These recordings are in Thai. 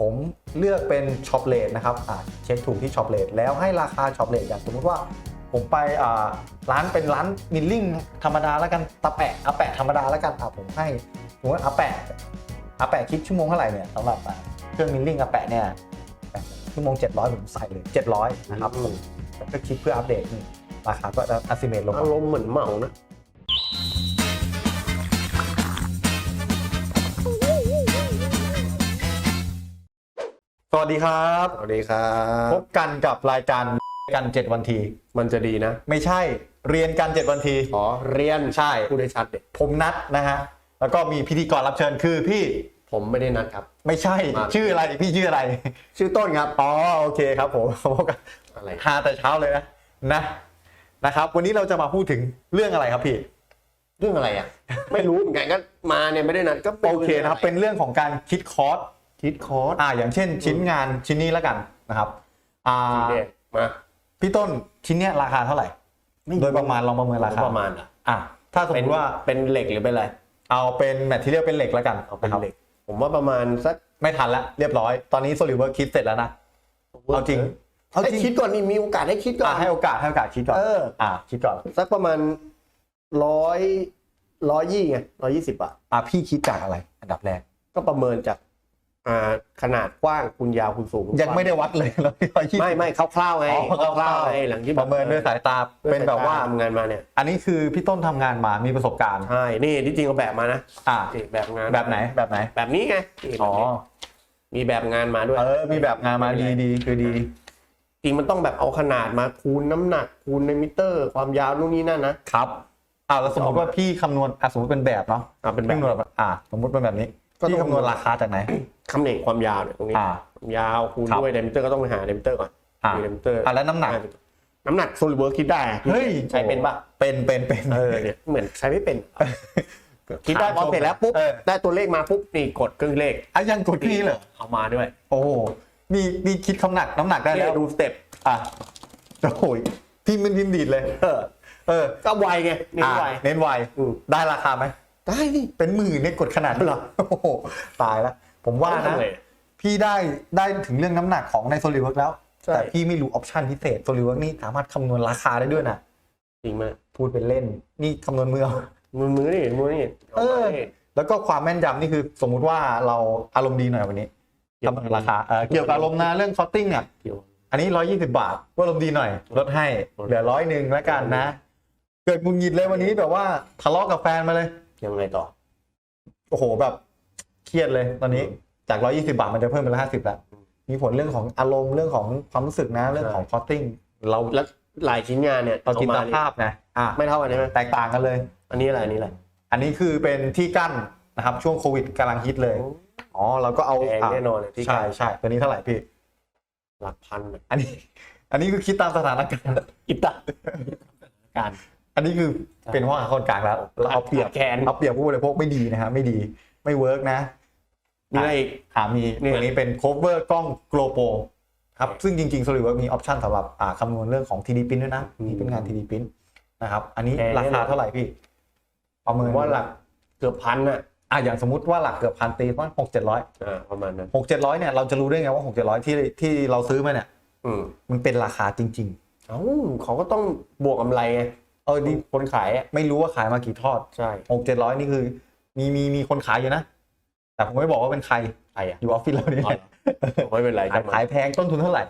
ผมเลือกเป็นช็อปเลทนะครับอ่าเช็คถูกที่ช็อปเลทแล้วให้ราคาช็อปเลทอย่างสมมติว่าผมไปอ่าร้านเป็นร้านมิลลิ่งธรรมดาแล้วกันตะแปะอาแปะธรรมดาแล้วกันอ่าผมให้สมมติอาแปะอาแปะคิดชั่วโมงเท่าไหร่เนี่ยสำหรับอ่าเครื่องมิลลิ่งอาแปะเนี่ยชั่วโมง 700 ผมใส่เลย 700 นะครับผมแล้วก็คิดเพื่ออัปเดตนี่ราคาก็จะอัสิเมตลงมาอารมณ์เหมือนเหมานะ วัสดีครับ สวัสดีครัพบบกันกับรายการกัน 7 วันที มันจะดีนะ ไม่ใช่เรียนกัน 7 วันทีขอเรียนใช่พูดได้ชัดเด็ผมนัดนะฮะ แล้วก็มีพิธีกรรับเชิญคือพี่ ผมไม่ได้นัดครับ ไม่ใช่มาชื่ออะไรพี่ชื่ออะไร ชื่อต้นครับ อ๋อ โอเคครับผมพบกันอะไรหาแต่เช้าเลยนะ นะ นะครับ วันนี้เราจะมาพูดถึงเรื่องอะไรครับพี่ เรื่องอะไรอะ ไม่รู้เหมือนกันก็มาเนี่ยไม่ได้นัดก็ไม่โอเคนะครับ เป็นเรื่องของการคิดคอร์ส คิดคอร์สอ่าอย่างเช่นชิ้นงานชิ้นนี้แล้วกันนะครับอ่าสีแดงมาพี่ต้นชิ้นเนี้ยราคาเท่าไหร่โดยประมาณลองประเมินราคาประมาณอะอะถ้าสมเป็มนติว่าเป็นเหล็กหรือเป็นอะไรเอาเป็นแมทที่เรียลเป็นเหล็กแล้วกันเอาเป็นนะครับเหล็ก ผมว่าประมาณสักไม่ทันละเรียบร้อยตอนนี้โซลิเวอร์คิดเสร็จแล้วนะเอาจริงเอาจให้ริงคิดก่อนนี่มีโอกาสให้คิดก่ออะนให้โอกาสให้โอกาสคิดก่อนเอออะคิดก่อนสักประมาณร้อยร้อยยี่ไงร้อยยี่สิบอะอะพี่คิดจากอะไร อันดับแรกก็ประเมินจากอ่า ขนาดกว้างคุณยาวคุณสูงยังไม่ได้วัดเลยเราไม่คิดไม่ไม่คร่าวๆไงอ๋อคร่าวๆไงหลังที่ประเมินด้วยสายตาด้วยเป็นแบบว่าสยตทำงานมาเนี่ย อันนี้คือพี่ต้นทำงานมามีประสบการณ์ใช่นี่ที่จริงเอาแบบมานะอะนี่แบบงานแบบไหนแบบไหน แบบนี้ไงนี่แบบอ๋อนี้มีแบบงานมาด้วย เออ มีแบบงานมาดีดีคือดี จริงมันต้องแบบเอาขนาดมาคูณน้ำหนักคูณในมิเตอร์ ความยาวนู่นนี่นั่นนะครับอ่าแล้วสมมติว่าพี่คำนวณอะสมมติเป็นแบบเนาะอ่าเป็นแบพี่บคำนวณแบบอ่าสมมติเป็นแบบนี้ก็ต้องพี่คำนวณราคาจากไหน คำเหน่งความยาวเนี่ยตรงนี้อ่า ความยาวคูณครับด้วยไดมิเตอร์ก็ต้องไปหาไดมิเตอร์ก่อนอ่ามีไดมิเตอร์อะแล้วน้ำหนัก น้ำหนักโซลิเวิร์คิดได้อะเฮ้ยใช้เป็นปะเป็นเป็นเป็น เออเนี่ยเหมือนใช้ไม่เป็น คิดได้พอเสร็จแล้วปุ๊บเออ ได้ตัวเลขมาปุ๊บนี่กดเครื่องเลขอะยังกดที่นี่เหรอเอามาด้วยโอ้โหนี่นี่คิดคำหนักน้ำหนักได้แล้ว ดูสเต็ปอะโอ้โหพิมพ์เป็นพิมพ์ดีดเลย เออเออก็ไวไงนี่อะไว เน้นไวอืม ได้ราคาไหม ได้ดิเป็นหมื่นเนี่ยกดขนาดนั้นเหรอ โอ้โห ตายแล้ว ผมว่านะทำไงพี่ได้ได้ถึงเรื่องน้ำหนักของในโซลิเวิร์กแล้ว ใช่ แต่พี่ไม่รู้ออปชันพิเศษโซลิเวิร์กนี่สามารถคำนวณราคาได้ด้วยนะจริงไหมพูดเป็นเล่น นี่คำนวณมือเอา มือมือนี่มือนี่เออามานี่แล้วก็ความแม่นยำนี่คือสมมุติว่าเราอารมณ์ดีหน่อยวันนี้เกี่ยวกับคำนวณราคาเอ่อเกี่ยวกับอารมณ์นะเรื่องคอตติ้งเนี่ย เกี่ยว อันนี้ 120 บาทว่าอารมณ์ดีหน่อย ลดให้ลดเหลือร้อยหนึ่งแล้วกันนะ เกิดมุงหงิดเลยวันนี้แบบว่าทะเลาะกับแฟนมาเลย ยังไงต่อ โอ้โหแบบ เครียดเลยตอนนี้จาก 120 บาทมันจะเพิ่มเป็นร้อยห้าสิบแล้วมีผลเรื่องของอารมณ์เรื่องของความรู้สึกนะเรื่องของคอตติ้งเราแล้วหลายชิ้นงานเนี่ยเราจินตเอมภาพนะอะไม่เท่ากันใช่ไหมแตกต่างกันเลย อันนี้อะไรอันนี้อะไรอันนี้คือเป็นที่กั้นนะครับช่วงโควิดกำลังฮิตเลยอ๋อเราก็เอาแพงอะแน่นอนเลยที่ใช่ใช่ตัวนี้เท่าไหร่พี่หลักพันอะอันนี้ อันนี้คือคิดตามสถานการณ์อิตาการอันนี้คือเป็นว่าคนกลางแล้วเราเอาเปรียบแกนเอาเปรียบผู้บริโภคไม่ดีนะฮะไม่ดี ไม่เวิร์กนะมีอะไรอีกอ่ามีเนี่ยตัวนี้เป็น cover กล้อง GoPro ครับซึ่งจริงๆ SolidWorks มีออปชันสำหรับอ่าคำนวณเรื่องของ 3D Print ด้วยนะอืมนี่เป็นงาน 3D Print นะครับ อันนี้แพงราคาเท่าไหร่พี่ ประผเมินมว่าหลักเกือบพันอะอ่าอย่างสมมติว่าหลักเกือบพันตีว่าหกเจ็ดร้อยอ่าประมาณนั้นหกเจ็ดร้อยเนี่ยเราจะรู้ได้ไงว่าหกเจ็ดร้อยที่ที่เราซื้อมาเนี่ยอืมมันเป็นราคาจริงเอ้าเขาก็ต้องบวกกำไรไงๆเออดีคนขายอะไม่รู้ว่าขายมากี่ทอดใช่หกเจ็ดร้อยนี่คือ มีมีมีคนขายอยู่นะ แต่ผมไม่บอกว่าเป็นใครใครอะอยู่ออฟฟิศเรานี่อ๋อเหรอไม่เป็นไรขายจะมาขายแพงต้นทุนเท่าไหร่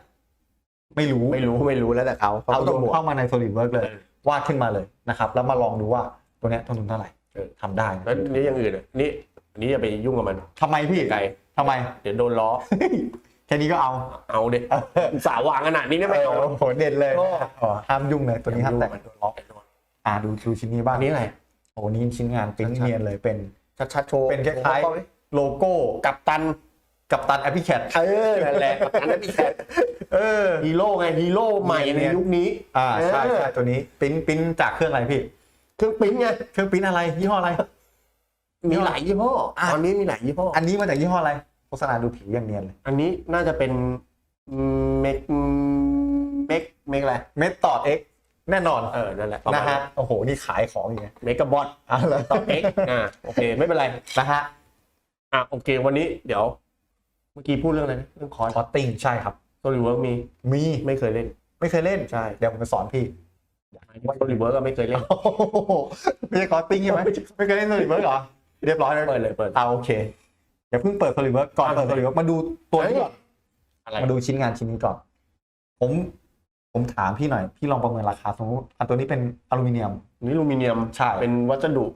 ไม่รู้ไม่รู้ไม่รู้แล้วแต่เขาเขาเอาก็โยต้องนบวกเข้ามาใน SolidWorks เลยเออวาดขึ้นมาเลยนะครับ แล้วมาลองดูว่าตัวเนี้ยต้นทุนเท่าไหร่เออทำได้นะแล้วนี่อย่างอื่นอะนี่อันนี้อย่าไปยุ่งกับมันทำไมพี่ไกลทำไม เดี๋ยวโดนล้อแค่นี้ก็เอา เอาเด็สาววางขนาดนี้ได้ไหมเอเอาอโหเด็ดเลยโอ้อ๋อห้ามยุ่งเลยตัวนี้ห้ามแตะโดนล็อกอ่าดูดูชิ้นนี้บ้างอันนี้อะไร โอ้โหนี่ชิ้นงานปริ้นชัดๆเนียนเลยเป็นชัดๆโชว์เป็นคล้ายโชว์ๆโลโก้กับตันกับตันแอปพลิแคทเออนั่นแหละกับตันนั่นพี่แคทเออฮีโร่ไงฮีโร่ใหม่เนี่ในยยุคนี้ อ่าใช่เออใช่ตัวนี้ปริ้นปริ้นจากเครื่องอะไรพี่ เครื่องปริ้นไงเครื่องปริ้นอะไรยี่ห้ออะไร มีหลายยี่ห้ออะตอนนี้มีหลายยี่ห้ออันนี้มาจากยี่ห้ออะไรโฆษณาดูผิวอย่างเนียนเลยอันนี้น่าจะเป็นเมกเมกเมกอะไรเมทตอดเอ็ก แน่นอนเออนั่นแหละประมานะณฮะโอ้โหนี่ขายของอย่างเงี้ยเมกะบอทอะแล้วต่อเอ็กอ่าโอเคไม่เป็นไรนะฮะอะโอเควันนี้เดี๋ยว เมื่อกี้พูดเรื่องอะไรนะเรื่องคอร์สคอร์ติ้งใช่ครับโซลิเวิร์กมีมีไม่เคยเล่น ไม่เคยเล่นใช่เดี๋ยวผมจะสอนพี่โซลิเวิร์กก็ไม่เคยเล่นโอ้โหไม่ใช่คอร์ติ้งใช่ไหมไม่เคยเล่นโซลิเวิร์กเหรอเรียบร้อยเลยเปิดเลยเปิดเอาโอเคอย่าเพิ่งเปิดโซลิเวิร์กก่อนอะเปิดโซลิเวิร์กมาดูตัวนี้ก่อนอะไรมาดูชิ้นงานชิ้นนี้ก่อนผม ผมถามพี่หน่อย พี่ลองประเมินราคาสมมติอันตัวนี้เป็นอลูมิเนียมนี่อลูมิเนียมใช่เป็นวัสดุ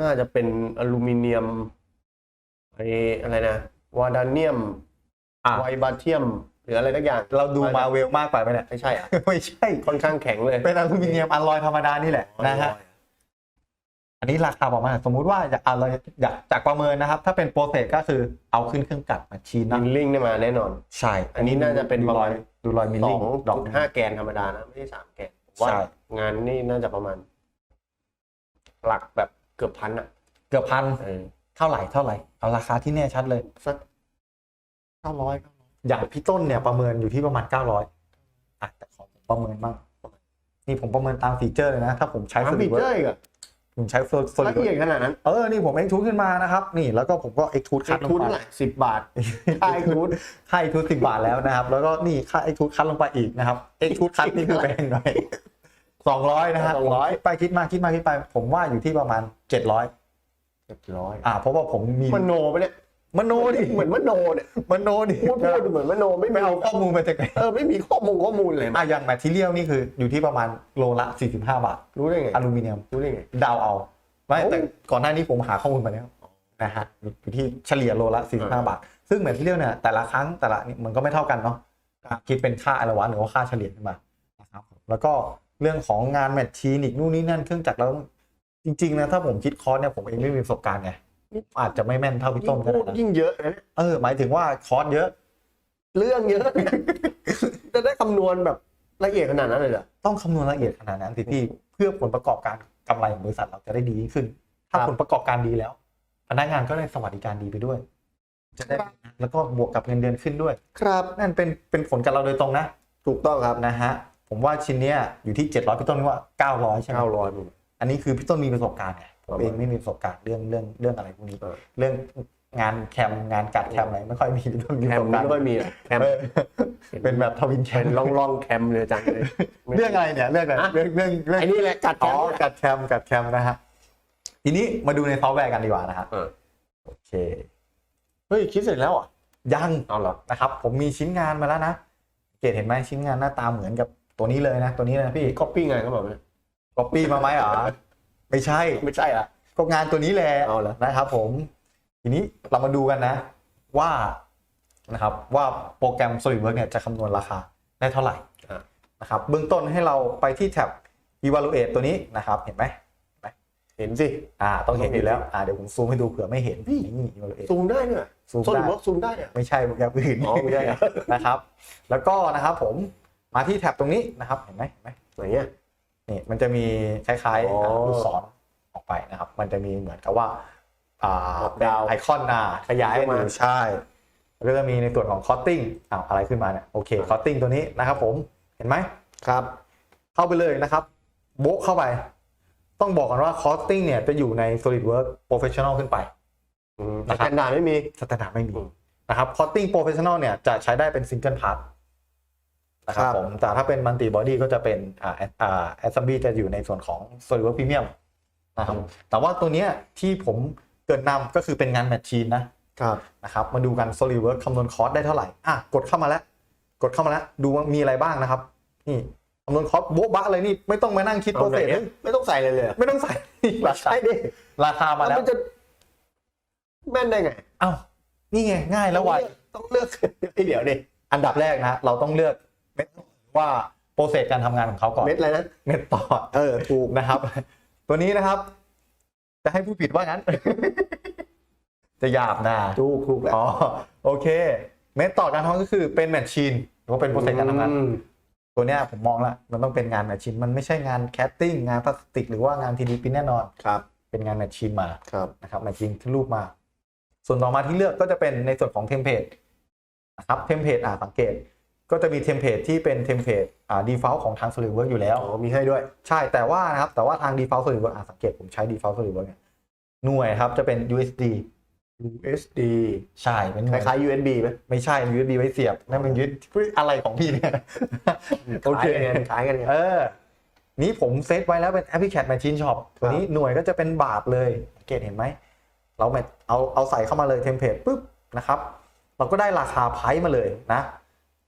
น่าจะเป็นอลูมิเนียมไออะไรนะวาดาเนียมอะไวบาเทียม หรืออะไรสักอย่าง เราดูมาเวลมากไปไหมเนี่ยไม่ใช่อะไม่ใช่ค่อนข้างแข็งเลย เป็นอลูมิเนียมอลลอยธรรมดานี่แหละนะฮะ อันนี้ราคาประมาณสมมุติว่าอยากอะไรอยากจากประเมินนะครับ ถ้าเป็นโปรเซสก็คือเอาขึ้นเครื่องกัดมาชีนนะมิลลิงได้มาแน่นอน ใช่ อันนี้น่าจะเป็นดูประรมาอยณดูรอยมิลสลิ่องงดอกจุดห้าแกนธรรมดานะ ไม่ใช่สามแกนผมว่าใช่ งานนี่น่าจะประมาณ หลักแบบเกือบพันอะเกือบพันเออเท่าไหร่เท่าไหร่เอาราคาที่แน่ชัดเลย สักเก้าร้อยอย่างพี่ต้นเนี่ยประเมินอยู่ที่ประมาณ900อะแต่ขอผมประเมินบ้างนี่ผมประเมินตามฟีเจอร์เลยนะ ถ้าผมใช้สามโซลิปีเวิเจอร์ร์อีกอะ ผมใช้โซลิละเวิเอียร์ดขนาดนั้น เออ นี่ผมเอ็กทูขึ้นมานะครับ นี่แล้วก็ผมก็เอ็กทูคัค่าดลงทุนไปเท่าไหร่สิบบาทค่าทุนค่าเอ็กทูสิบบาทแล้วนะครับ แล้วก็นี่ค่าเอ็กทูคัดลงไปอีกนะครับเอ็กทูคัดนี่คือแพงหน่อยสองร้อยนะฮะ200คิดไปคิดมาคิดมาคิดไป ผมว่าอยู่ที่ประมาณเจ็ดร้อยเจ็ดร้อยอ่าเพราะว่าผมมีมโนไปะเนี่ย มโนดิเหมือนมโนเนี่ยมโนดิพูดพูดเหมือนมโนไม่ไม่มีเอาข้อมูลมาจากไหนเออไม่มีข้อมูลข้อมูลเลยอะอย่างแมทเทียลนี่คืออยู่ที่ประมาณโลละ 45 บาท รู้ได้ไงอลูมิเนียมรู้ได้ไงเดาวเอาไม่โอ้แต่ก่อนหน้านี้ผมหาข้อมูลมาแล้วนะฮะอยู่ที่เฉลี่ยโลละ 45 บาท ซึ่งแมทเทียลเนี่ยแต่ละครั้งแต่ละนี่มันก็ไม่เท่ากันเนาะคิดเป็นค่าอะไรวะหรือว่าค่าเฉลี่ยขึ้นมานะครับแล้วก็เรื่องของงานแมทชีนอีกนู่นนี่นั่นเครื่องจักรแล้วจริงๆนะถ้าผมคิดคอร์สเนี่ยผมเองไม่มีประสบการณ์ไง อาจจะไม่แม่นเท่าพี่ยิ่ต้งนก็พูดได้นะยิ่งเยอะนะเนี่ยเออ หมายถึงว่าคอร์สเยอะ เรื่องเยอะ จะได้คำนวณแบบละเอียดขนาดนั้นเลยเหรอต้องคำนวณละเอียดขนาดนั้นสิพี่เพื่อผลประกอบการกำไรของบริษัทเราจะได้ดียิ่งขึ้น ถ้าครับผลประกอบการดีแล้ว พนักงานก็ได้สวัสดิการดีไปด้วย จะได้แล้วก็บวกกับเงินเดือนขึ้นด้วย ครับ นั่นเป็นเป็นผลกับเราโดยตรงนะ ถูกต้องครับนะฮะ ผมว่าชิ้นเนี้ยอยู่ที่ 700พี่ต้นว่า900ใช่ไหมเก้าร้อยอันนี้คือพี่ต้นมีประสบการณ์ไงผม เองไม่มีประสบการณ์เรื่องเรื่องเรื่องอะไรพวกนี้เออเรื่องงานแคมงานกัดแคมอะไรไม่ค่อยมีพี่ต้นมีแคประมสบการณ์ไม่ค่อยมีหรอกแคมเออเป็นแบบทวินแคเป็มนล่องล่องๆแคมเลยจังเลยเรื่องอะไรเนี่ยเรื่องอะไรฮะเรื่องเรื่องเรื่องไอ้นี่แหละกัดแคอ๋อมกัดแคมกัดแคมนะฮะทีนี้มาดูในซอฟต์แวร์กันดีกว่านะฮะเออโอเคเฮ้ยคิดเสร็จแล้วอะยังเอาเหรอนะครับ ผมมีชิ้นงานมาแล้วนะเกดเห็นไหมชิ้นงานหน้าตาเหมือนกับตัวนี้เลยนะ ตัวนี้นะพี่ก๊อปปี้ไงเขาบอกเนี่ยก๊อปปี้มาไหมเหรอ ไม่ใช่ไม่ใช่อะก็งานตัวนี้แหละเอาเหรอ นะครับผม ทีนี้เรามาดูกันนะ ว่านะครับว่าโปรแกรม SolidWorks เนี่ยจะคำนวณราคาได้เท่าไหร่อะ นะครับเบื้องต้นให้เราไปที่แท็บ evaluate ตัวนี้นะครับเห็นไหมเห็นสิ อ่าต้องเห็นอยู่แล้วอ่าเดี๋ยวผมซูมให้ดูเผื่อไม่เห็นนี่ evaluate ซูมได้เนี่ยซูมโซลิได้ เวิร์กซูมได้เนี่ย ไม่ใช่โปรแกรมอื่นอ๋อไม่ใช่เหรอนะครับ แล้วก็นะครับผมมาที่แท็บตรงนี้นะครับเห็นไหมเห็นไหม ไหนเนี่ย นี่มันจะมีคล้ายอ๋อๆอ่าลูกศรออกไปนะครับ มันจะมีเหมือนกับว่าอ่าดาวไอคอนนาขยายออกมาให้ดูใช่แล้วก็จะมีในส่วนของคอตติ้งอ่าอะไรขึ้นมาเนี่ยโอเคคอตติ้งตัวนี้นะครับผมเห็นไหมครับ เข้าไปเลยนะครับโบ๊ะเข้าไป ต้องบอกกันว่าคอตติ้งเนี่ยจะอยู่ใน SolidWorks Professional ขึ้นไปอืมนะแต่ครับแตนดาร์ดไม่มีสแตนดาร์ดไม่มีอืมนะครับคอตติ้งโปรเฟชชั่นอลเนี่ยจะใช้ได้เป็นซิงเกิลพาร์ท นะครับครับผมแต่ถ้าเป็นมัลติบอดี้ก็จะเป็นอ่าอ่าแอสซัมบลีจะอยู่ในส่วนของ SolidWorks Premium นะครับแต่ว่าตัวเนี้ยที่ผมเกรินนำก็คือเป็นงานแมชชีนนะครับนะครับมาดูกัน SolidWorks คำนวณคอร์สได้เท่าไหร่อะกดเข้ามาแล้ว กดเข้ามาแล้ว ดูว่ามีอะไรบ้างนะครับ นี่คำนวณคอร์สโบ๊ะบะอะไรนี่ไม่ต้องมานั่งคิดโปรเซสเอาไหนอะไม่ต้องใส่เลยเลยเหรอไม่ต้องใส่ราคาใช่ดิราคามาแล้วนจะแม่นได้ไงอ้าวนี่ไงง่ายแล้วไวต้องเลือกไอ้เดี๋ยวดิอันดับแรกนะเราต้องเลือก เม็ดว่าโปรเซสการทำงานของเขาก่อนเม็ดอะไรนะ เม็ดต่อเออ ถูกนะครับ ตัวนี้นะครับ จะให้ผู้ผิดว่างั้น จะหยาบนะ ถูกถูกแล้วอ๋อโอเค เม็ดต่อการทำงานก็คือเป็นแมชชีนหรือว่าเป็นโปรเซสการทำงาน อืมตัวเนี้ยผมมองละมันต้องเป็นงานแมชชีนมันไม่ใช่งานแคสติ้งงานพลาสติกหรือว่างานทีดีพินแน่นอน ครับเป็นงานแมชชีนมา ครับ นะครับมาจริงขึ้นรูปมา ส่วนต่อมาที่เลือกก็จะเป็นในส่วนของเทมเพลตนะครับเทมเพลตอ่าสังเกต ก็จะมีเทมเพลตที่เป็นเทมเพลตอ่า default ของทาง SolidWorks อยู่แล้ว อ๋อมีให้ด้วย ใช่แต่ว่านะครับ แต่ว่าทาง default SolidWorks อ่าสังเกตผมใช้ default SolidWorks เนี่ยหน่วยครับจะเป็น USD USD ใช่เป็นหคน่วยล้ายๆ USB ไหมไม่ใช่ USB ไว้เสียบนั่นเป็นยึดอะไรของพี่เนี่ย โอเคคล้ายกันคล้ายกันไง เออ นี้ผมเซตไว้แล้วเป็น Applicat Machine Shop ตัวนี้หน่วยก็จะเป็นบาทเลยสังเกตเห็นไหม เราแมทเอาเอาใส่เข้ามาเลยเทมเพลตปุ๊บนะครับ เราก็ได้ราคาไพร์มาเลยนะ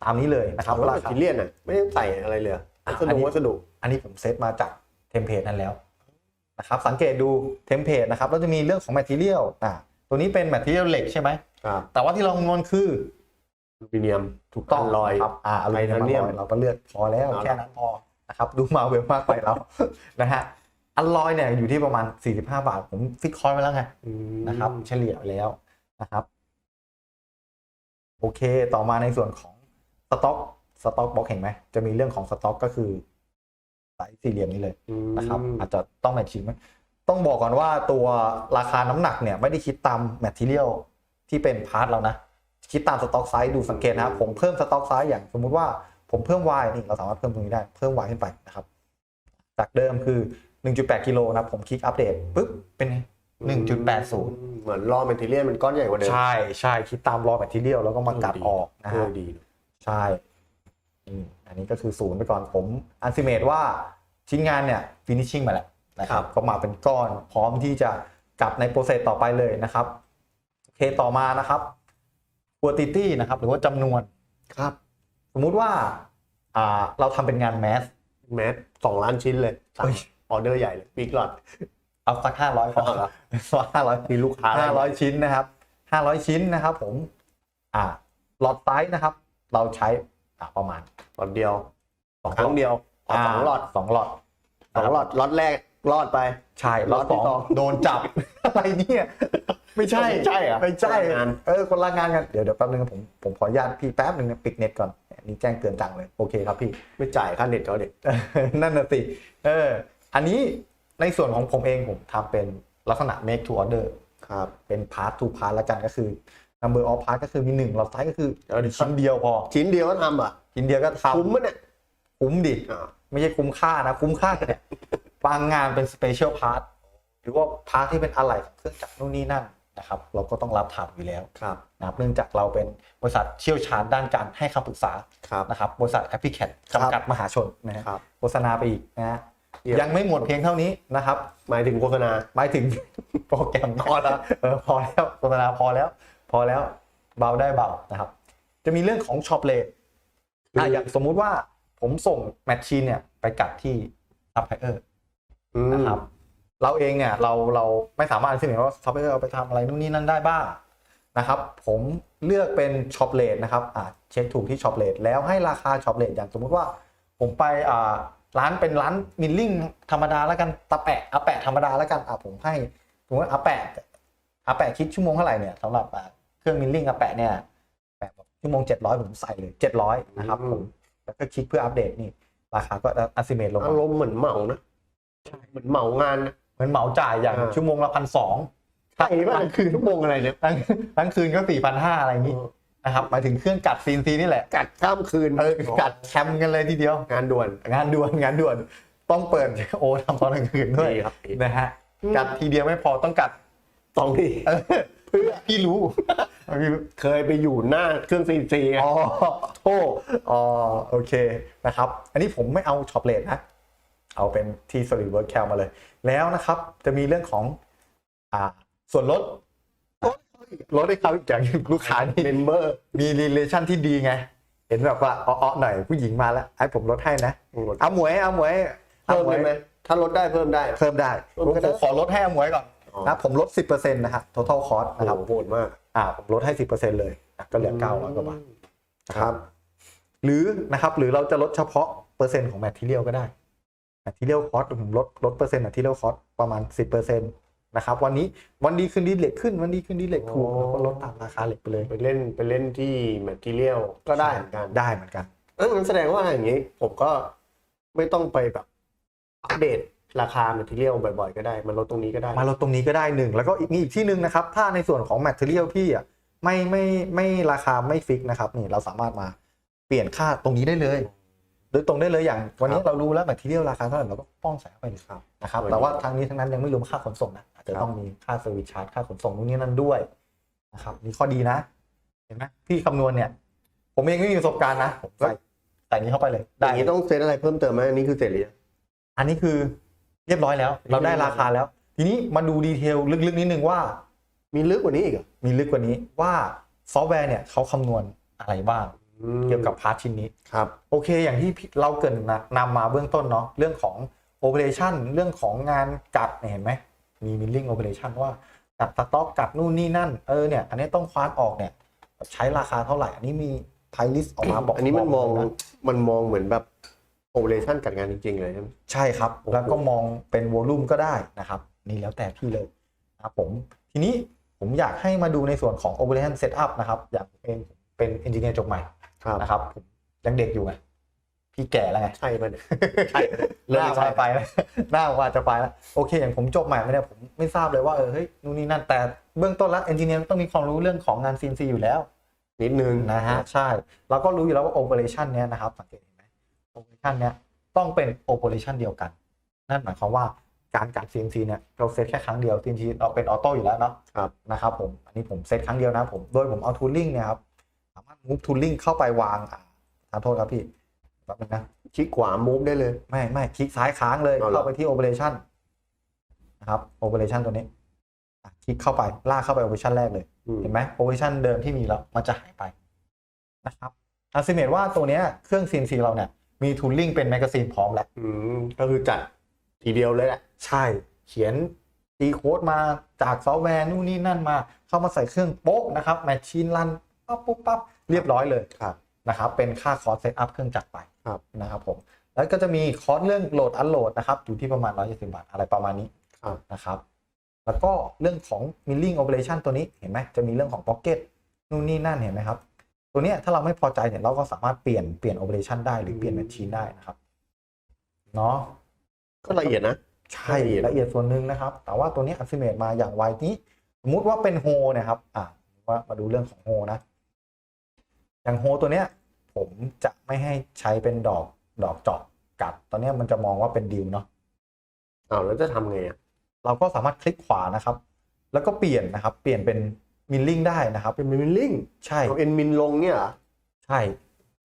ตามนี้เลยนะครับแล้วราแบตคาเตอรี่น่ะไม่ต้องใส่อะไรเลยอะวัสอันดุนี้วัสดุอันนี้ผมเซตมาจากเทมเพลตนั้นแล้วนะครับสังเกตดูเทมเพลตนะครับแล้วจะมีเรื่องของ Material อ่าตัวนี้เป็น Material เหล็กใช่ไหมครับแต่ว่าที่เราคำนวณคืออลูมิเนียมถูกต้องลอยครับอ่าอะไรไทเนี่ยเทเนียมเราก็เลือกพอแล้วเอาละแค่นั้นพอนะครับดูมาเวลมากไปแล้วนะฮะอัลลอยเนี่ยอยู่ที่ประมาณ 45 บาท ผมฟิกคอยไว้แล้วไงนะครับเฉลี่ยไปแล้วนะครับ โอเคต่อมาในส่วนของ สต็อกสต็อกบ็อกเห็นไหมจะมีเรื่องของสต็อกก็คือสายสี่เหลี่ยมนี้เลยอืมนะครับ อาจจะต้องแมทชิ่งไหมต้องบอกก่อนว่าตัวราคาน้ำหนักเนี่ยไม่ได้คิดตามแมทเทียลที่เป็นพาร์ทแล้วนะ คิดตามสต็อกไซส์ดูสังเกตนะครับผมเพิ่มสต็อกไซส์อย่างสมมุติว่าผมเพิ่ม Y นี่เราสามารถเพิ่มตรงนี้ได้เพิ่ม Y ขึ้นไปนะครับ จากเดิมคือ 1.8 กิโลนะครับผมคลิกอัปเดตปุ๊บเป็นไง1.80 เหมือนรอแมทเทียลมันก้อนใหญ่กว่าเดิมใช่ใช่คิดตามรอแมทเทียลแล้วก็มากัดออกนะเอฮะอดี ใช่อืมอันนี้ก็คือศูนย์ไปก่อนผมอันซิเมตว่าชิ้นงานเนี่ยฟินิชชิ่งมาแล้วนะครับก็มาเป็นก้อนพร้อมที่จะกลับในโปรเซสต่อไปเลยนะครับโอเคต่อมานะครับควอติตี้นะครับ หรือว่าจำนวนครับ สมมุติว่าอ่าเราทำเป็นงานแมสแมสสองล้านชิ้นเลยสั่งเฮ้ยออเดอร์ใหญ่เลยบิ๊กหลอดเอาสักห้าร้อยพอเอาเหรอห้าร้อยมีลูกค้าห้าร้อยชิ้นนะครับห้าร้อยชิ้นนะครับ ผม อ่าหลอดไซส์นะครับ เราใช้อ่าประมาณหลอดเดียวสองครั้งเดียวอ๋อสองหลอดสองหลอดสองหลอดล็อตแรกรอดไปใช่ล็อตล็อตที่สองสองโดนจับอะไรเนี่ยไม่ใช่ไม่ใช่เหรอไม่ใช่คนละงานเออคนละงานกันเดี๋ยวเดี๋ยวแป๊บนึงผมผมขออนุญาตพี่แป๊บนึงนะปิดเน็ตก่อนอันนี้แจ้งเตือนจังเลยโอเคครับพี่ไม่จ่ายค่าเน็ตเขาเด็กนั่นน่ะสิเอออันนี้ในส่วนของผมเองผมทำเป็นลักษณะ make to order ครับเป็น part to part แล้วกันก็คือ number of part ก็คือมีหนึ่งเราไซส์ก็คือเออชิ้นเดียวพอ ชิ้นเดียวก็ทำอะ ชิ้นเดียวก็ทำคุ้มมั้ยเนี่ย คุ้มดิอ่าไม่ใช่คุ้มค่านะ คุ้มค่าเนี่ยบางงานเป็น special part หรือว่าพาร์ทที่เป็นอะไหล่ของเครื่องจักรนู่นนี่นั่นนะครับ เราก็ต้องรับทำอยู่แล้วครับนะครับเนื่องจากเราเป็นบริษัทเชี่ยวชาญด้านการให้คำปรึกษาครับนะครับบริษัทแอปพลิเคชครับจำกัดมหาชนนะฮะครับโฆษณาไปอีกนะฮะเยี่ยมยังไม่หมดเพียงเท่านี้นะครับ หมายถึงโฆษณาหมายถึงโปรแกรมพอแล้วเออพอแล้วโฆษณาพอแล้ว พอแล้วเบาได้เบานะครับ จะมีเรื่องของช็อปเลทอะอย่างสมมุติว่าผมส่งแมชชีนเนี่ยไปกัดที่ซัพพลายเออร์อืมนะครับเราเองเนี่ยเราเราไม่สามารถที่จะว่าซัพพลายเออร์เอาไปทำอะไรนู่นนี่นั่นได้บ้างนะครับ ผมเลือกเป็นช็อปเลทนะครับอ่าเช็คถูกที่ช็อปเลทแล้วให้ราคาช็อปเลทอย่างสมมุติว่าผมไปอ่าร้านเป็นร้านมิลลิ่งธรรมดาแล้วกันตะแปะอาแปะธรรมดาแล้วกันอะผมให้สมมติว่าอาแปะอาแปะคิดชั่วโมงเท่าไหร่เนี่ยสำหรับอ่า เครื่องมิลลิ่งอาแปะเนี่ยแปะบอกชั่วโมง700ผมใส่เลย700นะครับผมแล้วก็คลิกเพื่ออัปเดตนี่ ราคาก็อัซิเมตลงอามารมณ์เหมือนเหมานะเหมือนเหมางานนะเหมือนเหมาจ่ายอย่างอ่าชั่วโมงละพันสองใช่ป่ะคือชั่วโมงอะไรเนี่ยทั้งทั้งคืนก็สี่พันห้าอะไรอย่างนี้นะครับหมายถึงเครื่องกัดซีนซีนี่แหละ กัดข้ามคืนเออกัดแคมกันเลยทีเดียว งานด่วน งานด่วนงานด่วนต้องเปิดโอทำตอนกลางคืนด้วยดีครับดีนะฮะกัดทีเดียวไม่พอต้องกัดสองทีเออเพื่อพี่รู้พี่รู้ เคยไปอยู่หน้าเครื่องซีซีอ๋อโอ้อ๋อโอเคนะครับ อันนี้ผมไม่เอาช็อปเลทนะ เอาเป็นที่ solid work cal มาเลย แล้วนะครับจะมีเรื่องของอ่าส่วนลดลดให้เขาอีกอย่างลูกค้านี่เมมเบอร์มี relation ที่ดีไง เห็นแบบว่าอ้อๆหน่อยผู้หญิงมาแล้วให้ผมลดให้นะเอาหมวยเอาหมวยเอาเพิ่มหมวได้ยไหมถ้าลดได้เพิ่มได้เพิ่มได้เพิ่มผมก็ได้ขอลดให้เอาหมวยก่อนอ๋อนะผมลด 10%นะฮะ total cost โอ้นะครับโหโหดมาก อ่าผมลดให้10%เลยอะก็เหลือ900กว่าบาทครับ หรือนะครับหรือเราจะลดเฉพาะเปอร์เซ็นต์ของ material ก็ได้ material cost ผมลดลดเปอร์เซ็นต์ material cost ประมาณ10%นะครับวันนี้วันดีคืนดีเหล็กขึ้นวันดีคืนดีเหล็กถูกอ๋อเราก็ลดตามราคาเหล็กไปเลยไปเล่นไปเล่นที่แมทเทียลก็ได้เหมือนกันได้เหมือนกันเอองั้นแสดงว่าอย่างนี้ผมก็ไม่ต้องไปแบบอัปเดต ราคาแมทเทียลบ่อยๆ ก็ได้ มันลดตรงนี้ก็ได้ มาลดตรงนี้ก็ได้หนึ่งแล้วก็อีกมีอีกที่หนึ่งนะครับ ถ้าในส่วนของ material พี่อะไม่ไม่ไม่ราคาไม่ฟิกนะครับนี่เราสามารถมาเปลี่ยนค่าตรงนี้ได้เลยโดยตรงได้เลยอย่างวันนี้เรารู้แล้ว material ราคาเท่าไหร่เราก็ป้องใส่เข้าไปเลยครับนะครับวันนี้แต่ว่าทางนี้ทั้งนั้นยังไม่รวมค่าขนส่งนะอาจจะต้องมีค่า service charge ค่าขนส่งนู่นนี่นั่นด้วยนะครับนี่ข้อดีนะ เห็นไหมพี่คำนวณเนี่ย ผมเองไม่มีประสบการณ์นะผมใส่ใส่นี้เข้าไปเลยอย่างนี้ต้องเซตอะไรเพิ่มเติมไหมอันนี้คือเสร็จหรือยังอันนี้คือ เรียบร้อยแล้ว เราได้ราคาแล้ว ทีนี้มาดูดีเทลลึกๆนิดนึงว่า มีลึกกว่านี้อีกเหรอมีลึกกว่านี้ว่าซอฟต์แวร์เนี่ยเขาคำนวณอะไรบ้างอืมเกี่ยวกับพาร์ทชิ้นนี้ครับโอเคอย่างที่พี่เราเกรินนะนำมาเบื้องต้นเนาะเรื่องของ operation เรื่องของงานกัดเนี่ยเห็นไหมมี milling operation ว่ากัดสต็อกกัดนู่นนี่นั่นเออเนี่ยอันนี้ต้องคว้านออกเนี่ยใช้ราคาเท่าไหร่ อันนี้มี price list ออกมาบอกอันนี้มันมองบกเลยะมันมองเหมือนแบบ โอเปอเรชั่นจัดงานจริง ๆ เลย ใช่ไหมใช่ครับโอ้โหแล้วก็มองเป็นวอลลุ่มก็ได้นะครับ นี่แล้วแต่พี่เลยนะครับผมทีนี้ผมอยากให้มาดูในส่วนของ operation setup นะครับ อย่างผมเองเป็นเอนจิเนียร์จบใหม่ครับนะครับผมยังเด็กอยู่ไงพี่แก่แล้วไงใช่ปะเนี่ยใช่หเริ่มน้าใช่ว่าไปแล้วหน้าว่าจะไปแล้วโอเค อย่างผมจบใหม่มาเนี่ยผมไม่ทราบเลยว่าเออเฮ้ยนู่นนี่นั่นแต่เบื้องต้นแล้วเอนจิเนียร์ต้องมีความรู้เรื่องของงาน CNC อยู่แล้ว นิดนึงนะฮะใช่เราก็รู้อยู่แล้วว่า operation เนี้ยนะครับสังเกตเห็นไหม operation เนี้ยต้องเป็น operation เดียวกัน นั่นหมายความว่าการกัด CNC เนี่ยเราเซตแค่ครั้งเดียว CNC เราเป็นออโต้อยู่แล้วเนาะครับนะครับผมอันนี้ผมเซตครั้งเดียวนะผมโดยผมเอา tooling เนี่ยครับสามารถ move tooling เข้าไปวางอ่าขอโทษครับพี่แป๊บนึงนะคลิกขวามูฟได้เลย ไม่ไม่คลิกซ้ายค้างเลยเอาเหรอเข้าไปที่ operation นะครับ operation ตัวนี้อะคลิกเข้าไปลากเข้าไป operation แรกเลยอืมเห็นไหม operation เดิมที่มีแล้ว มันจะหายไปนะครับอาซิเมตว่าตัวเนี้ยเครื่อง CNC เราเนี่ย มี tooling เป็นแมกกาซีนพร้อมแล้วอืมก็คือจัดทีเดียวเลยแหละใช่เขียนตีโค้ดมาจากซอฟต์แวร์นู่นนี่นั่นมา เข้ามาใส่เครื่องโป๊กนะครับแมชชีนรันปั๊บปุ๊บปั๊บเรียบร้อยเลยครับนะครับ เป็นค่าคอร์สเซตอัพเครื่องจักรไปครับนะครับผมแล้วก็จะมีคอร์สเรื่องโหลดอันโหลดนะครับ อยู่ที่ประมาณ 170 บาท อะไรประมาณนี้ครับนะครับ แล้วก็เรื่องของ milling operation ตัวนี้เห็นไหมจะมีเรื่องของ pocket นู่นนี่นั่นเห็นไหมครับ ตัวเนี้ยถ้าเราไม่พอใจเนี่ยเราก็สามารถเปลี่ยนเปลี่ยน operation ได้หรือเปลี่ยน machine ได้นะครับเนาะก็ละเอียดนะ ใช่ละเอียดละเอียดส่วนหนึ่งนะครับ แต่ว่าตัวนี้อั i ิเมตมาอย่างไวนี้ สมมุติว่าเป็นโฮเนี่ยครับ อ่าว่ามาดูเรื่องของโฮนะ อย่างโฮตัวเนี้ย ผมจะไม่ให้ใช้เป็นดอกดอกเจาะกัด ตอนเนี้ยมันจะมองว่าเป็นดิวเนาะอ้าวแล้วจะทำไงอะเราก็สามารถคลิกขวานะครับ แล้วก็เปลี่ยนนะครับ เปลี่ยนเป็น มิลลิ่งได้นะครับ เป็นมินลิงใช่เอาเอ็นมินลงเนี่ยเหรอใช่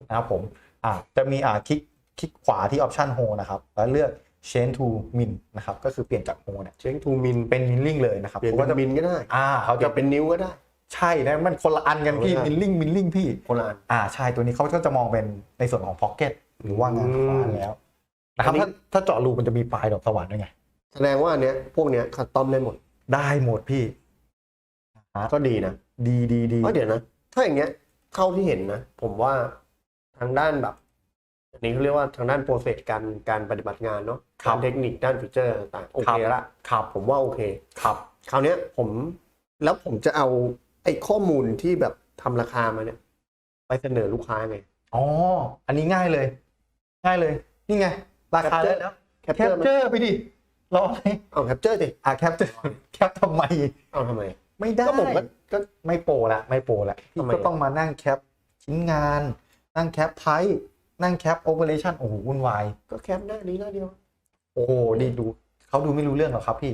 นะครับผมอ่าจะมีอ่าคลิกคลิกขวาที่ออปชันโฮนะครับ แล้วเลือก change to min นะครับก็คือเปลี่ยนจากโฮเนี่ย เช็คทูมินเป็นมิลลิ่งเลยนะครับเปลี่ยนผมเป็ก็จะนมินก็ได้อ่าเขาจะจะเป็นนิ้วก็ได้ ใช่นะมันคนละอันกันพี่คนละอันมิลลิ่งมิลลิ่งพี่ คนละอัน อ่าใช่ตัวนี้เขาก็จะมองเป็นในส่วนของพ็อกเก็ตหรือว่างานอืมขวานแล้วนะครับอันนี้ ถ้าถ้าเจาะรูมันจะมีปลายดอกสว่านด้วยไง แสดงว่าอันเนี้ยพวกเนี้ยคัสตอมได้หมด ได้หมดพี่ ก็ดีนะดีดีดีก็เดี๋ยวนะ ถ้าอย่างเงี้ยเข้าที่เห็นนะ ผมว่าทางด้านแบบอันนี้เขาเรียกว่าทางด้านโปรเซสการการปฏิบัติงานเนาะด้านเทคนิคด้านฟีเจอร์ต่างๆโอเคละครับ ผมว่าโอเค ครับคราวเนี้ยผมแล้วผมจะเอาไอ้ข้อมูลที่แบบทำราคามาเนี่ย ไปเสนอลูกค้าไง อ๋ออันนี้ง่ายเลย ง่ายเลย นี่ไง ราคาได้ Capture แล้วแคปแคเจอปร์เจอร์ไปดิรออะไรเอาแคปเจอร์สิอะแคปเจอร์แคปทำไมเอาทำไม ไม่ได้ก็ผมก็ก็ไม่โปรละไม่โปรละพี่ทำไม ก็ต้องมานั่งแคปชิ้นงาน นั่งแคปไทป์นั่งแคปโอเปอเรชั่นโอ้โหวุ่นวาย ก็แคปหน้านี้หน้าเดียว โอ้โหดีดูเขาดูไม่รู้เรื่องหรอกครับพี่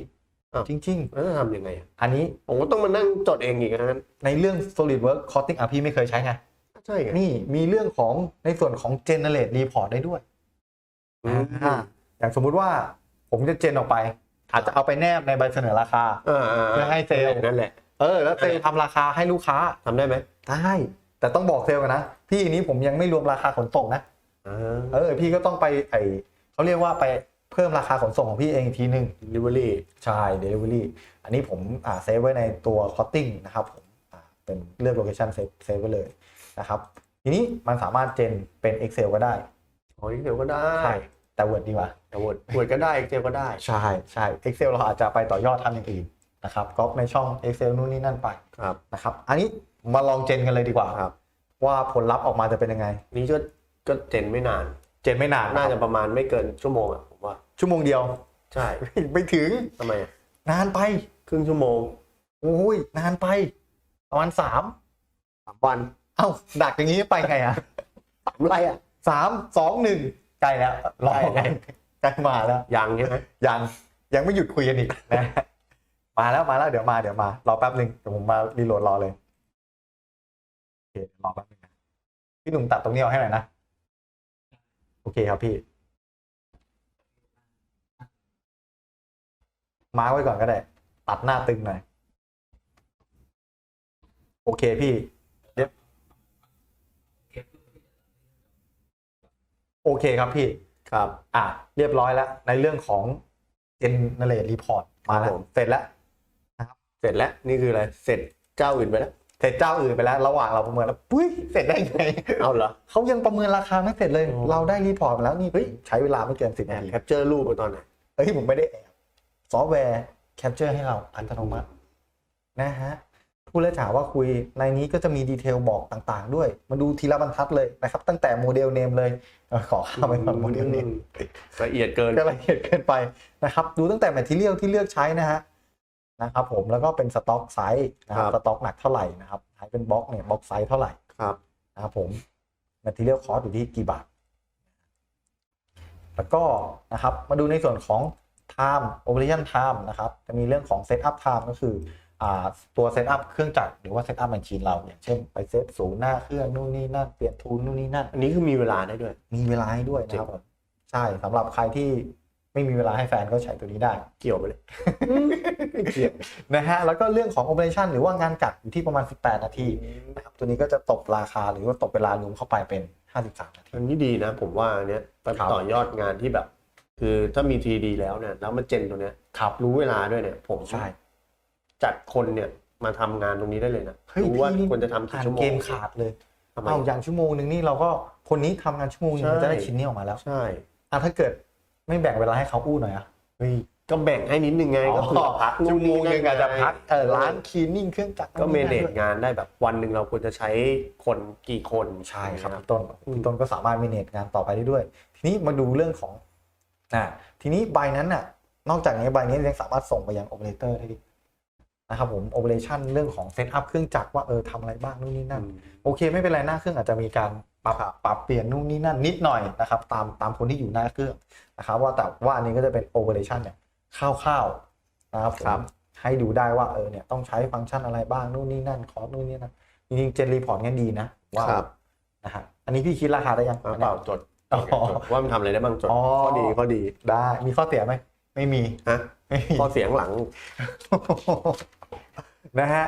อ้าว จริง แล้วจะทำยังไงอะๆ อันนี้ผมก็ต้องมานั่งจดเองอีกนะงั้นในเรื่อง SolidWorks Costing อะพี่ไม่เคยใช้ไง ใช่ไงนี่มีเรื่องของในส่วนของ Generate Report ได้ด้วย อืม อ่าอย่างสมมุติว่าผมจะเจนออกไป อาจจะเอาไปแนบในใบเสนอราคาอ่าๆเพื่อให้เซลล์นั่นแหละเออแล้วเซลล์ทำราคาให้ลูกค้าทำได้ไหมได้แต่ต้องบอกเซลล์กันนะพี่อันนี้ผมยังไม่รวมราคาขนส่งนะอ่าเออพี่ก็ต้องไปไอเขาเรียกว่าไปเพิ่มราคาขนส่งของพี่เองอีกทีหนึ่งลิเวอรี่ใช่ Delivery อันนี้ผมอ่าเซฟไว้ในตัว Costing นะครับผมอ่าเป็นเลือก Location เซฟเซฟไว้เลยนะครับ ทีนี้มันสามารถเจนเป็น Excel ก็ได้อ๋อเดี๋ยวก็ได้ แต่ Word ดีกว่าแต่วดวดก็ได้เจลก็ได้ ใช่ใช่ Excel เราอาจจะไปต่อยอดทำอย่างอื่นนะครับก็ในช่อง Excel นู่นนี่นั่นไปครับนะครับอันนี้มาลองเจนกันเลยดีกว่าครับ ว่าผลลัพธ์ออกมาจะเป็นยังไง นี่ก็ก็เจนไม่นาน เจนไม่นานน่าจะประมาณไม่เกินชั่วโมงอะผมว่า ชั่วโมงเดียว ใช่ ไม่ถึงทำไมอะนานไปครึ่งชั่วโมงโอ้ยนานไปประมาณสามสามวัน เอ้าดักอย่างนี้ไปไงอะสามไรอะสามสองหนึ่ง ใกล้แล้วรอใกล้ใกล้มาแล้วยังใช่ไหมยังยังไม่หยุดคุยกันอีกนะมาแล้วมาแล้วเดี๋ยวมาเดี๋ยวมารอแป๊บหนึ่งเดี๋ยวผมมารีโหลดรอเลยเครอแป๊บนึงนะพี่หนุ่มตัดตรงนี้เอาให้หน่อยนะโอเคครับพี่ มาร์คไว้ก่อนก็ได้ ตัดหน้าตึงหน่อยโอเคพี่เรียบ โอเคครับพี่ครับ อะเรียบร้อยแล้ว ในเรื่องของเจนเนเรตรีพอร์ตมาแล้วครับผมเสร็จแล้วเสร็จแล้วนี่คืออะไร เสร็จเจ้าอื่นไปแล้วเสร็จเจ้าอื่นไปแล้ว ระหว่างเราประเมินแล้วปุ้ยเสร็จได้ไงเอาเหรอเขายังประเมินราคาไม่เสร็จเลยอ๋อเราได้รีพอร์ตมาแล้วนี่เฮ้ยใช้เวลาไม่เกินสิบแอนาบทีแคปเจอร์รูปมาตอนไหนเอ้ยผมไม่ได้แอบซอฟต์แวร์แคปเจอร์ให้เราอัตโนมัตินะฮะ ผู้เล่นถามว่าคุยในนี้ก็จะมีดีเทลบอกต่างๆ ด้วย มาดูทีละบรรทัดเลยนะครับ ตั้งแต่โมเดลเนมเลยเออขอข้ามไปก่อนโมเดลเนมละเอียดเกินก็ละเอียดเกินไปนะครับ ดูตั้งแต่แมทเทียลที่เลือกใช้นะฮะนะครับผมแล้วก็เป็นสต็อกไซส์นะครับครับสต็อกหนักเท่าไหร่นะครับใช้เป็นบล็อกเนี่ยบล็อกไซส์เท่าไหร่ครับนะครับผมแมทเทียลคอสอยู่ที่กี่บาท แล้วก็นะครับมาดูในส่วนของ time operation time นะครับจะมีเรื่องของ setup time ก็คือ อ่าตัว setup เครื่องจักรหรือว่า setup machine เราอย่างเช่นไปเซตศูนย์หน้าเครื่องนู่นนี่นั่นเปลี่ยนทูลนู่นนี่นั่นอันนี้คือมีเวลาได้ด้วย มีเวลาให้ด้วยนะครับจริงผมใช่สำหรับใครที่ไม่มีเวลาให้แฟนก็ใช้ตัวนี้ได้ เกี่ยวไปเลยไม่เกี่ยวนะฮะแล้วก็เรื่องของ operation หรือว่างานกัดอยู่ที่ประมาณ 18 นาทีนะครับตัวนี้ก็จะตกราคาหรือว่าตกเวลารวมเข้าไปเป็น 53 นาทีอันนี้ดีนะ ผมว่าอันเนี้ยไปครับต่อยอดงานที่แบบ คือถ้ามีทีดีแล้วเนี่ยแล้วมาเจนตรงเนี้ยครับรู้เวลาด้วยเนี่ยผมใช่ จัดคนเนี่ยมาทำงานตรงนี้ได้เลยนะเฮ้ยรู้ว่าพี่นี่ ควรจะทำกี่อ่านชั่วโมเกงมขาดเลย ทำไม เอาอย่างชั่วโมงหนึ่งนี่เราก็คนนี้ทำงานชั่วโมงหนึงใช่ มันจะได้ชิ้นนี้ออกมาแล้วใช่อะถ้าเเกิดไม่แบ่งเวลาให้เขาอู้หน่อยอะ เฮ้ยก็แบ่งให้นิดนึงไงก็เผื่อพักชั่วโมงหนึงอาจจะพักเออร้านเออคลีนนิ่งเครื่องจักรก็เมเนจด้วยงานได้แบบวันหนึ่งเราควรจะใช้คนกี่คนใช่ครับนะพี่ต้นพี่ต้นก็สามารถเมเนจงานต่อไปได้ด้วย ทีนี้มาดูเรื่องของอ่าทีนี้ใบนั้นน่ะ นอกจากนี้ใบนี้ยังสามารถส่งไปยังโอเปอเรเตอร์ได้ดี นะครับผมโอเปอเรชันเรื่องของเซตอัพเครื่องจักรว่าเออทำอะไรบ้างนู่นนี่นั่น โอเค ไม่เป็นไรหน้าเครื่องอาจจะมีการปรับปรับเปลี่ยนนู่นนี่นั่นนิดหน่อยนะครับตามตามคนที่อยู่หน้าเครื่องนะครับว่าแต่ว่าอันนี้ก็จะเป็นโอเปอเรชันเนี่ยคร่าวๆนะครับผมครับให้ดูได้ว่าเออเนี่ยต้องใช้ฟังก์ชันอะไรบ้างนู่นนี่นั่นคอร์สนู่นนี่นั่นจริงๆเจนรีพอร์ตเนี่ยดีนะว่าครับนะฮะอันนี้พี่คิดราคาได้ยังเอาเปล่าจดอ๋อจดว่ามันทำอะไรได้บ้างจดอ๋อข้อดีข้อดีได้มีข้อเสียไหมไม่มีฮะไม่มีข้อเสียงหลัง นะฮะ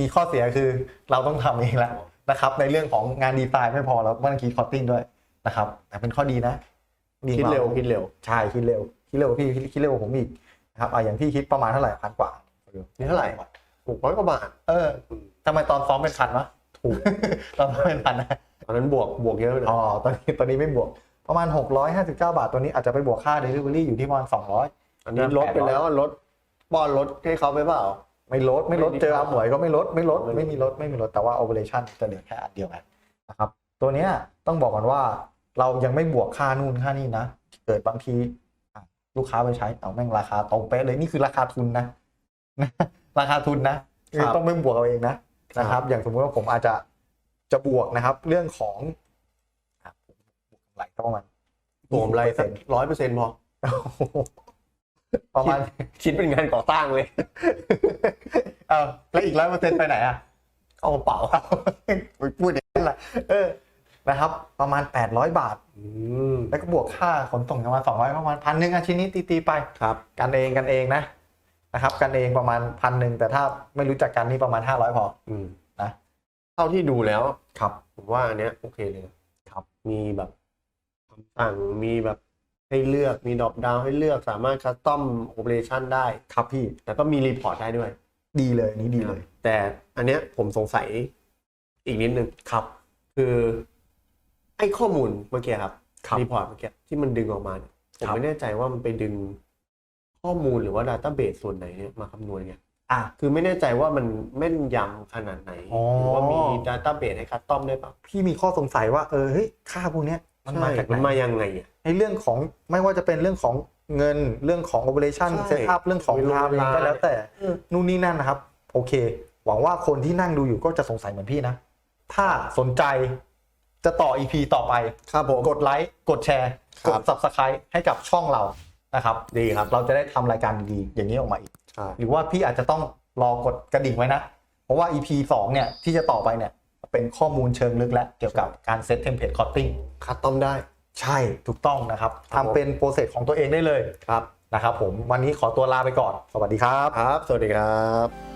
มีข้อเสียคือเราต้องทำเองแล้วนะครับ ในเรื่องของงานดีไซน์ไม่พอแล้วต้องคิดคอตติ้งด้วยนะครับ แต่เป็นข้อดีนะคิดเร็วคิดเร็วใช่คิดเร็วคิดเร็วกว่าพี่คิดคิดเร็วกว่าผมอีกนะครับอะอย่างพี่คิดประมาณเท่าไหร่พันกว่านี่เท่าไหร่หกร้อยกว่าบาทเออทำไมตอนซ้อมเป็นพันวะถูกตอนซ้อมเป็นพันนะตอนนั้นบวกบวกเยอะเลยอ๋อตอนนี้ตอนนี้ไม่บวกประมาณ 659 บาทตัวนี้อาจจะไปบวกค่า Delivery อยู่ที่ประมาณ 200 อันนี้ลดไปแล้วลดป้อนลดให้เขาไปเปล่า ไม่ลดไม่ลดไม่ได้เจออาหมวยก็ไม่ลดไม่ลดไม่ลดไม่มีลดไม่มีลดแต่ว่า operation จะเหลือแค่อันเดียวกันนะครับ ตัวเนี้ยต้องบอกก่อนว่าเรายังไม่บวกค่านู่นค่านี่นะ เกิดบางทีอะลูกค้าไปใช้เอาแม่งราคาตรงเป๊ะเลยนี่คือราคาทุนนะราคาทุนนะคือต้องไม่บวกเอาเองนะนะครับ อย่างสมมติว่าผมอาจจะจะบวกนะครับ เรื่องของอะผมบวกกำไรก็ประมาณผมไรสักร้อยเปอร์เซ็นต์พอ ประมาณคิดเป็นงานก่อสร้างเลยเออแล้วอีกร้อยเปอร์เซ็นต์ไปไหนอะเข้ากระเป๋าไปพูดอย่างนั้นแหละเออนะครับ ประมาณ 800 บาทอืมแล้วก็บวกค่าขนส่งประมาณ200ประมาณพันหนึ่งอาชิ้นนี้ตีๆไปครับกันเองกันเองนะนะครับ กันเองประมาณพันหนึ่งแต่ถ้าไม่รู้จักกันนี่ประมาณ 500พออืมนะเท่าที่ดูแล้วครับ ผมว่าอันเนี้ยโอเคเลยนะครับ มีแบบคำสั่งมีแบบ ให้เลือกมีดรอปดาวให้เลือกสามารถคัสตอมโอเปอเรชันได้ครับพี่ แล้วก็มีรีพอร์ตได้ด้วย ดีเลยอันนี้ดีเลย แต่อันเนี้ยผมสงสัยอีกนิดนึงครับ คือไอ้ข้อมูลเมื่อกี้ครับครับรีพอร์ตเมื่อกี้ที่มันดึงออกมาเนี่ยผมครับไม่แน่ใจว่ามันไปดึงข้อมูลหรือว่าดัตต้าเบสส่วนไหนเนี่ยมาคำนวณไงอะคือไม่แน่ใจว่ามันแม่นยำขนาดไหนอ๋อหรือว่ามีดัตต้าเบสให้คัสตอมได้เปล่าพี่มีข้อสงสัยว่าเออเฮ้ยค่าพวกเนี้ยมันมาใช่จากไหมันนมายังไงอะ ในเรื่องของไม่ว่าจะเป็นเรื่องของเงินเรื่องของ operation ใช่ setup เรื่องของเวลา time เองก็แล้วแต่เออนู่นนี่นั่นนะครับ โอเค หวังว่าคนที่นั่งดูอยู่ก็จะสงสัยเหมือนพี่นะ ถ้าสนใจจะต่อ EP ต่อไป ครับผม กดไลค์กดแชร์ครักบด Subscribe ให้กับช่องเรานะครับ ดีครับ เราจะได้ทำรายการดีๆอย่างนี้ออกมาอีก ใช่ หรือว่าพี่อาจจะต้องรอกดกระดิ่งไว้นะ เพราะว่า EP 2 เนี่ย ที่จะต่อไปเนี่ย เป็นข้อมูลเชิงลึกและเกี่ยวกับการเซตเทมเพลตคอ t ติ้งคัดต้อมได้ ใช่ถูกต้องนะครับครับผมทำเป็นโปรเซสของตัวเองได้เลยครับนะครับผมวันนี้ขอตัวลาไปก่อน สวัสดีครับ ครับ สวัสดีครับ